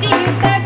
ਮੇਰੀ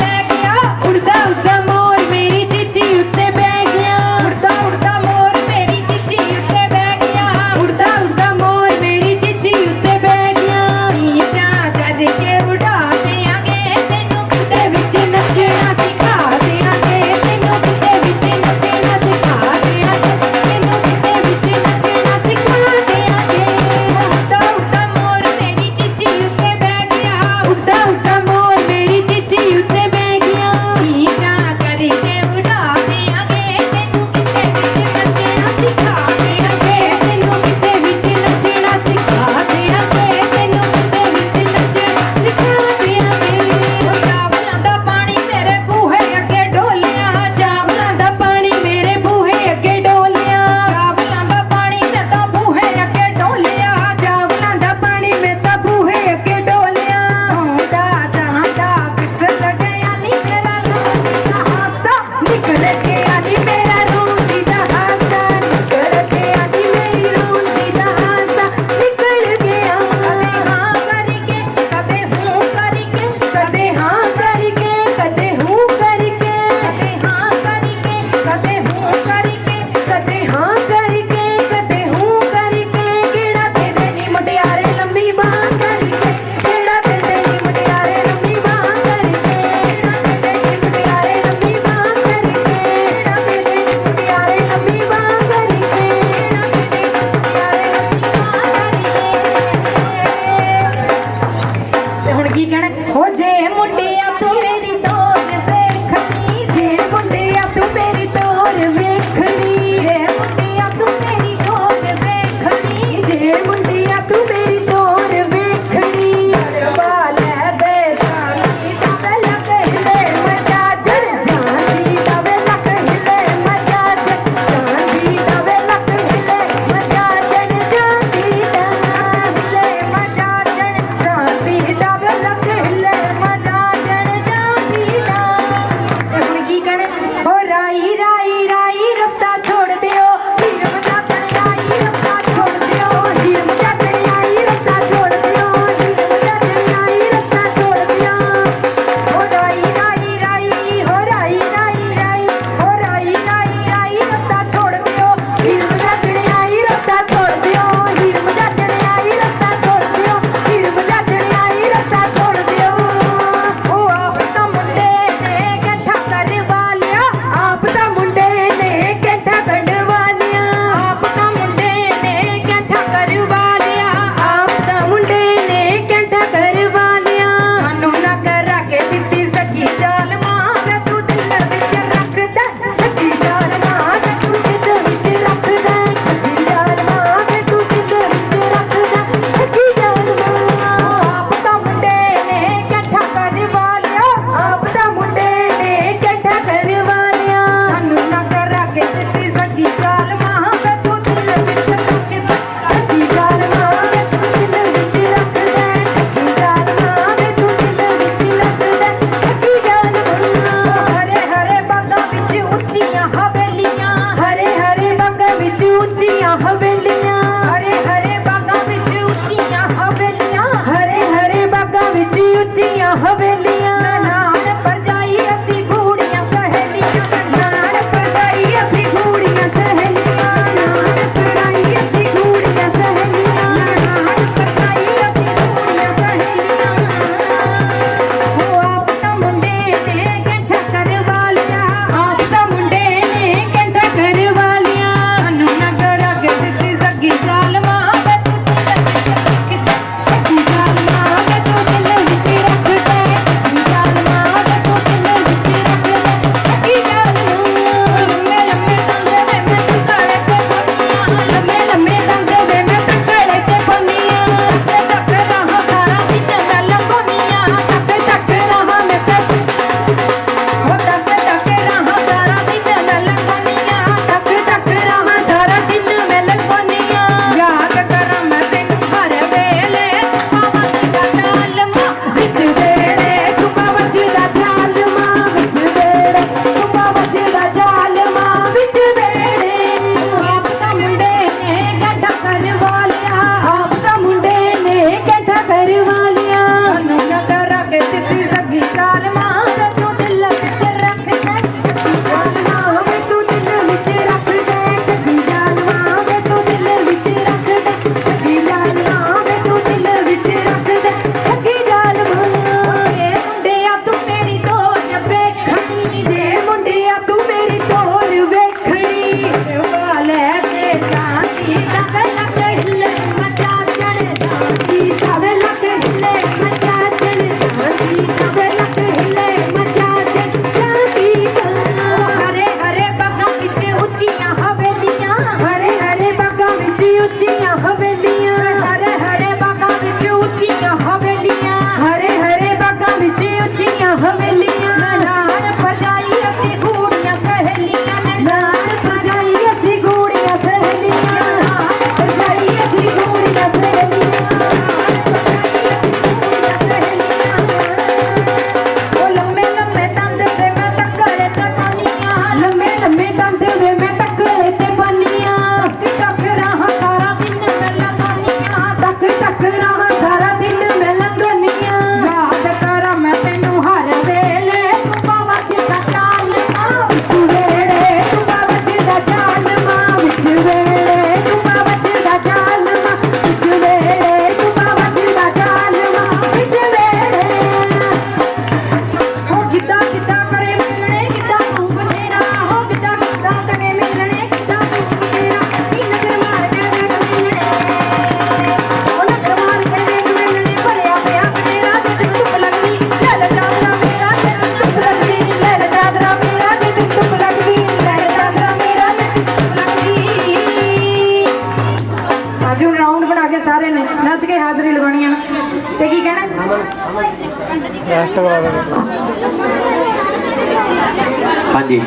ਹਾਂਜੀ।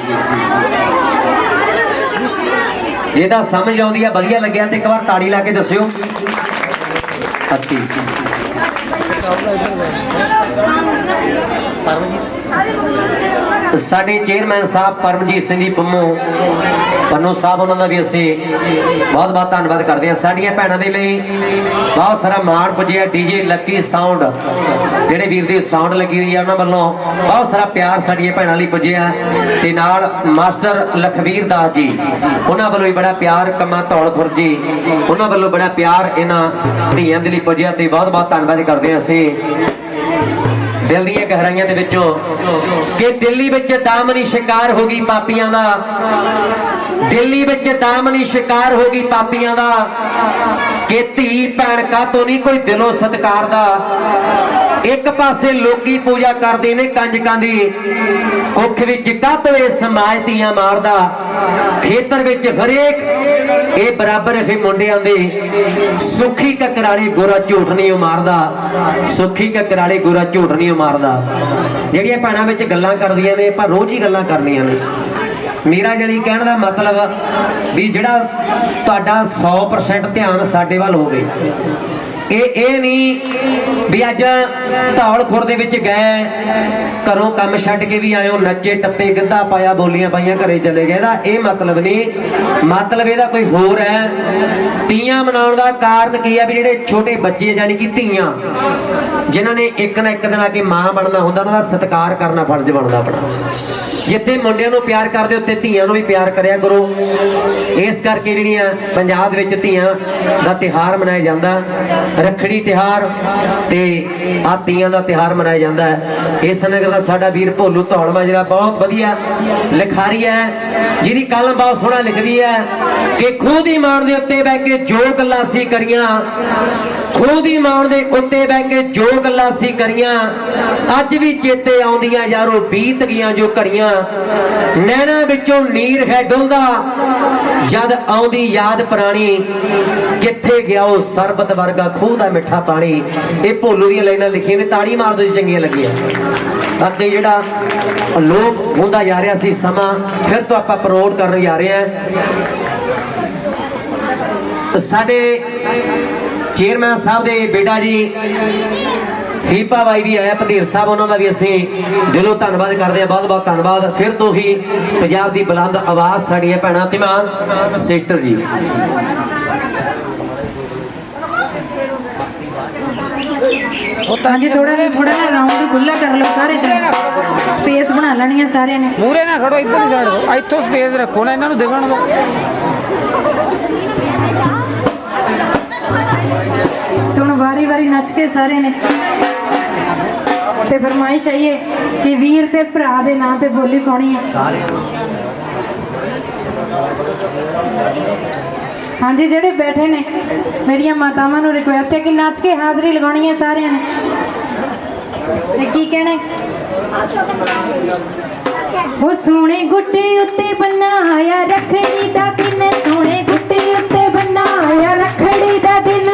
ਜੇ ਤਾਂ ਸਮਝ ਆਉਂਦੀ ਆ, ਵਧੀਆ ਲੱਗਿਆ ਤੇ ਇੱਕ ਵਾਰ ਤਾੜੀ ਲਾ ਕੇ ਦੱਸਿਓ। ਅੱਤੀ ਸਾਡੇ ਚੇਅਰਮੈਨ ਸਾਹਿਬ ਪਰਮਜੀਤ ਸਿੰਘ ਜੀ ਪੰਮੋ, ਪੰਨੋ ਸਾਹਿਬ ਉਹਨਾਂ ਦਾ ਵੀ ਅਸੀਂ ਬਹੁਤ ਬਹੁਤ ਧੰਨਵਾਦ ਕਰਦੇ ਹਾਂ। ਸਾਡੀਆਂ ਭੈਣਾਂ ਦੇ ਲਈ ਬਹੁਤ ਸਾਰਾ ਮਾਣ ਪੁੱਜਿਆ। ਡੀਜੇ ਲੱਕੀ ਸਾਊਂਡ, ਜਿਹੜੇ ਵੀਰ ਦੀ ਸਾਊਂਡ ਲੱਗੀ ਹੋਈ ਆ ਉਹਨਾਂ ਵੱਲੋਂ ਬਹੁਤ ਸਾਰਾ ਪਿਆਰ ਸਾਡੀਆਂ ਭੈਣਾਂ ਲਈ ਪੁੱਜਿਆ। ਤੇ ਨਾਲ ਮਾਸਟਰ ਲਖਵੀਰ ਦਾਸ ਜੀ, ਉਹਨਾਂ ਵੱਲੋਂ ਵੀ ਬੜਾ ਪਿਆਰ ਕੰਮਾ ਧੌਲ ਖੁਰ ਜੀ, ਉਹਨਾਂ ਵੱਲੋਂ ਬੜਾ ਪਿਆਰ ਇਹਨਾਂ ਧੀਆਂ ਦੇ ਲਈ ਪੁੱਜਿਆ ਤੇ ਬਹੁਤ ਬਹੁਤ ਧੰਨਵਾਦ ਕਰਦੇ ਹਾਂ ਅਸੀਂ। ਦਿਲ ਦੀਆਂ ਗਹਿਰਾਈਆਂ ਦੇ ਵਿੱਚੋਂ ਕਿ ਦਿੱਲੀ ਵਿੱਚ ਦਾਮਨੀ ਸ਼ਿਕਾਰ ਹੋ ਗਈ ਪਾਪੀਆਂ ਦਾ। ਦਿੱਲੀ ਵਿੱਚ ਦਾਮਨੀ ਸ਼ਿਕਾਰ ਹੋ ਗਈ ਪਾਪੀਆਂ ਦਾ। ਕਿ ਧੀ ਭੈਣ ਕਾਤੋਂ ਨਹੀਂ ਕੋਈ ਦਿਲੋਂ ਸਤਕਾਰ ਦਾ। ਇੱਕ ਪਾਸੇ ਲੋਕੀ ਪੂਜਾ ਕਰਦੇ ਨੇ ਕੰਜਕਾਂ ਦੀ, ਕੁੱਖ ਵਿੱਚ ਕਾਤੋਂ ਇਹ ਸਮਾਜ ਧੀਆਂ ਮਾਰਦਾ, ਖੇਤਰ ਵਿੱਚ ਹਰੇਕ, ਇਹ ਬਰਾਬਰ ਫੇ ਮੁੰਡਿਆਂ ਦੇ ਸੁਖੀ ਕਕਰਾਲੇ ਗੋਰਾ ਝੂਠ ਨਹੀਂ ਉਹ ਮਾਰਦਾ, ਸੁਖੀ ਕਕਰਾਲੇ ਗੋਰਾ ਝੂਠ ਨਹੀਂ ਉਹ ਮਾਰਦਾ। ਜਿਹੜੀਆਂ ਭੈਣਾਂ ਵਿੱਚ ਗੱਲਾਂ ਕਰਦੀਆਂ ਨੇ, ਆਪਾਂ ਰੋਜ਼ ਹੀ ਗੱਲਾਂ ਕਰਨੀਆਂ ਨੇ। ਮੇਰਾ ਜਿਹੜੀ ਕਹਿਣ ਦਾ ਮਤਲਬ ਵੀ ਜਿਹੜਾ ਤੁਹਾਡਾ 100% ਧਿਆਨ ਸਾਡੇ ਵੱਲ ਹੋਵੇ ਇਹ ਇਹ ਨਹੀਂ ਵੀ ਅੱਜ ਧੌਲ ਖੁਰ ਦੇ ਵਿੱਚ ਗਏ, ਘਰੋਂ ਕੰਮ ਛੱਡ ਕੇ ਵੀ ਆਇਓ ਨੱਚੇ, ਟੱਪੇ, ਗਿੱਧਾ ਪਾਇਆ, ਬੋਲੀਆਂ ਪਾਈਆਂ, ਘਰੇ ਚਲੇ ਗਏ। ਇਹਦਾ ਇਹ ਮਤਲਬ ਨਹੀਂ। ਮਤਲਬ ਇਹਦਾ ਕੋਈ ਹੋਰ ਹੈ। ਤੀਆਂ ਮਨਾਉਣ ਦਾ ਕਾਰਨ ਕੀ ਹੈ ਵੀ ਜਿਹੜੇ ਛੋਟੇ ਬੱਚੇ ਜਾਨੀ ਕਿ ਧੀਆਂ, ਜਿਨ੍ਹਾਂ ਨੇ ਇੱਕ ਨਾ ਇੱਕ ਦਿਨ ਆ ਕੇ ਮਾਂ ਬਣਨਾ ਹੁੰਦਾ, ਉਹਨਾਂ ਦਾ ਸਤਿਕਾਰ ਕਰਨਾ ਫਰਜ਼ ਬਣਦਾ ਆਪਣਾ। ਜਿੱਥੇ ਮੁੰਡਿਆਂ ਨੂੰ ਪਿਆਰ ਕਰਦੇ ਉੱਤੇ ਧੀਆਂ ਨੂੰ ਵੀ ਪਿਆਰ ਕਰਿਆ ਕਰੋ। ਇਸ ਕਰਕੇ ਜਿਹੜੀਆਂ ਪੰਜਾਬ ਦੇ ਵਿੱਚ ਧੀਆਂ ਦਾ ਤਿਹਾਰ ਮਨਾਇਆ ਜਾਂਦਾ। ਰੱਖੜੀ ਤਿਹਾਰ ਤੇ ਆ ਧੀਆਂ ਦਾ ਤਿਹਾਰ ਮਨਾਇਆ ਜਾਂਦਾ ਹੈ। ਇਸ ਨਗਰ ਦਾ ਸਾਡਾ ਵੀਰ ਭੋਲੂ ਧੌਲ ਜਿਹੜਾ ਬਹੁਤ ਵਧੀਆ ਲਿਖਾਰੀ ਹੈ, ਜਿਹਦੀ ਕਲਮ ਬਹੁਤ ਸੋਹਣਾ ਲਿਖਦੀ ਹੈ ਕਿ ਖੂਹ ਦੀ ਮਾਣ ਦੇ ਉੱਤੇ ਬਹਿ ਕੇ ਜੋ ਗੱਲਾਂ ਸੀ ਕਰੀਆਂ, ਖੂਹ ਦੀ ਮਾਣ ਦੇ ਉੱਤੇ ਬਹਿ ਕੇ ਜੋ ਗੱਲਾਂ ਸੀ ਕਰੀਆਂ, ਅੱਜ ਵੀ ਚੇਤੇ ਆਉਂਦੀਆਂ ਯਾਰੋ ਬੀਤ ਗਈਆਂ ਜੋ ਘੜੀਆਂ। ਨੈਣਾ ਵਿੱਚੋਂ ਨੀਰ ਹੈ ਡੁੱਲਦਾ, ਜਦ ਆਉਂਦੀ ਯਾਦ ਪੁਰਾਣੀ, ਕਿੱਥੇ ਗਿਆ ਉਹ ਸਰਬਤ ਵਰਗਾ ਖੂਹ ਦਾ ਮਿੱਠਾ ਪਾਣੀ, ਇਹ ਭੋਲੂ ਦੀਆਂ ਲਾਈਨਾਂ ਲਿਖੀਆਂ ਨੇ, ਤਾੜੀ ਮਾਰ ਦੋ ਜੀ ਚੰਗੀਆਂ ਲੱਗੀਆਂ। ਅਤੇ ਜਿਹੜਾ ਲੋਪ ਹੁੰਦਾ ਜਾ ਰਿਹਾ ਸੀ ਸਮਾਂ, ਫਿਰ ਤੋਂ ਆਪਾਂ ਪ੍ਰੋਡ ਕਰਨ ਜਾ ਰਹੇ ਹਾਂ। ਸਾਡੇ ਚੇਅਰਮੈਨ ਸਾਹਿਬ ਦੇ ਬੇਟਾ ਜੀ, ਹੀਪਾ ਬਾਈ ਵੀ ਆਇਆ ਪਧੀਰ ਸਾਹਿਬ ਉਹਨਾਂ ਦਾ ਵੀ ਅਸੀਂ ਦਿਲੋਂ ਧੰਨਵਾਦ ਕਰਦੇ ਹਾਂ ਬਹੁਤ ਬਹੁਤ ਧੰਨਵਾਦ। ਫਿਰ ਤੋਂ ਹੀ ਪੰਜਾਬ ਦੀ ਬੁਲੰਦ ਆਵਾਜ਼ ਸਾਡੀਆਂ ਭੈਣਾਂ ਤੇ ਮਾਂ ਸਿਸਟਰ ਜੀ। ਹਾਂਜੀ ਥੋੜਾ ਨਾ ਥੋੜਾ ਨਾ ਰਾਉਂਡ ਖੁੱਲਾ ਕਰ ਲਓ ਸਾਰੇ ਜਣੇ। ਸਪੇਸ ਬਣਾ ਲੈਣੀਆਂ ਸਾਰਿਆਂ ਨੇ। ਮੂਰੇ ਨਾ ਖੜੋ ਇੱਧਰ ਨਹੀਂ ਜਾੜੋ ਇੱਥੋਂ ਸਪੇਸ ਰੱਖੋ ਨਾ ਇਹਨਾਂ ਨੂੰ ਦਿਖਣ ਦਿਓ। ਤੇ ਹੁਣ ਵਾਰੀ ਵਾਰੀ ਨੱਚ ਕੇ ਸਾਰੇ ਨੇ। ਤੇ ਫਰਮਾਇਸ਼ ਆਈਏ ਕਿ ਵੀਰ ਤੇ ਭਰਾ ਦੇ ਨਾਂ ਤੇ ਬੋਲੀ ਪਾਉਣੀ ਹੈ। ਹਾਂਜੀ ਜਿਹੜੇ ਬੈਠੇ ਨੇ ਮੇਰੀਆਂ ਮਾਤਾਵਾਂ ਨੂੰ ਰਿਕੁਐਸਟ ਹੈ ਕਿ ਨੱਚ ਕੇ ਹਾਜ਼ਰੀ ਲਗਾਉਣੀ ਹੈ ਸਾਰਿਆਂ ਨੇ। ਤੇ ਕੀ ਕਹਿਣਾ ਉਹ ਸੋਹਣੇ ਗੁੱਟੇ ਉੱਤੇ ਬੰਨਾ ਆਇਆ, ਰੱਖੜੀ ਦਾ ਦਿਨ ਸੋਹਣੇ ਗੁੱਟੇ ਉੱਤੇ ਬੰਨਾ ਆਇਆ, ਰੱਖੜੀ ਦਾ ਦਿਨ